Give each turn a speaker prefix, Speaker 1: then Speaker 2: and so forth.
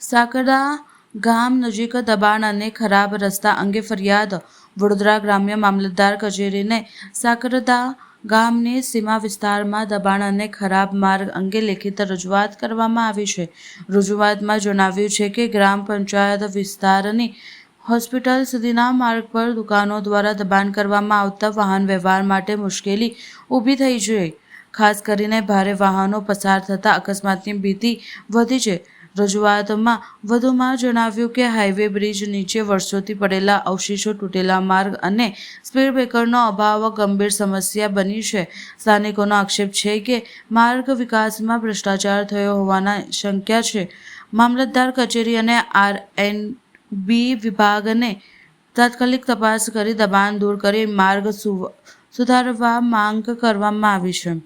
Speaker 1: સાકરડા ગામ નજીક દબાણ અને ખરાબ રસ્તા અંગે ફરિયાદ. વડોદરા ગ્રામ્ય મામલતદાર કચેરીને સાકરદા ગામની સીમા વિસ્તારમાં દબાણ અને ખરાબ માર્ગ અંગે લેખિત રજૂઆત કરવામાં આવી છે. રજૂઆતમાં જણાવ્યું છે કે ગ્રામ પંચાયત વિસ્તારની હોસ્પિટલ સુધીના માર્ગ પર દુકાનો દ્વારા દબાણ કરવામાં આવતા વાહન વ્યવહાર માટે મુશ્કેલી ઊભી થઈ છે. ખાસ કરીને ભારે વાહનો પસાર થતાં અકસ્માતની ભીતિ વધી છે. રજૂઆતમાં વધુમાં જણાવ્યું કે હાઈવે બ્રિજ નીચે વર્ષોથી પડેલા અવશેષો તૂટેલા માર્ગ અને સ્પીડ બ્રેકરનો અભાવ ગંભીર સમસ્યા બની છે. સ્થાનિકોનો આક્ષેપ છે કે માર્ગ વિકાસમાં ભ્રષ્ટાચાર થયો હોવાના શંકા છે. મામલતદાર કચેરી અને આર એન બી વિભાગને તાત્કાલિક તપાસ કરી દબાણ દૂર કરી માર્ગ સુધારવા માંગ કરવામાં આવી છે.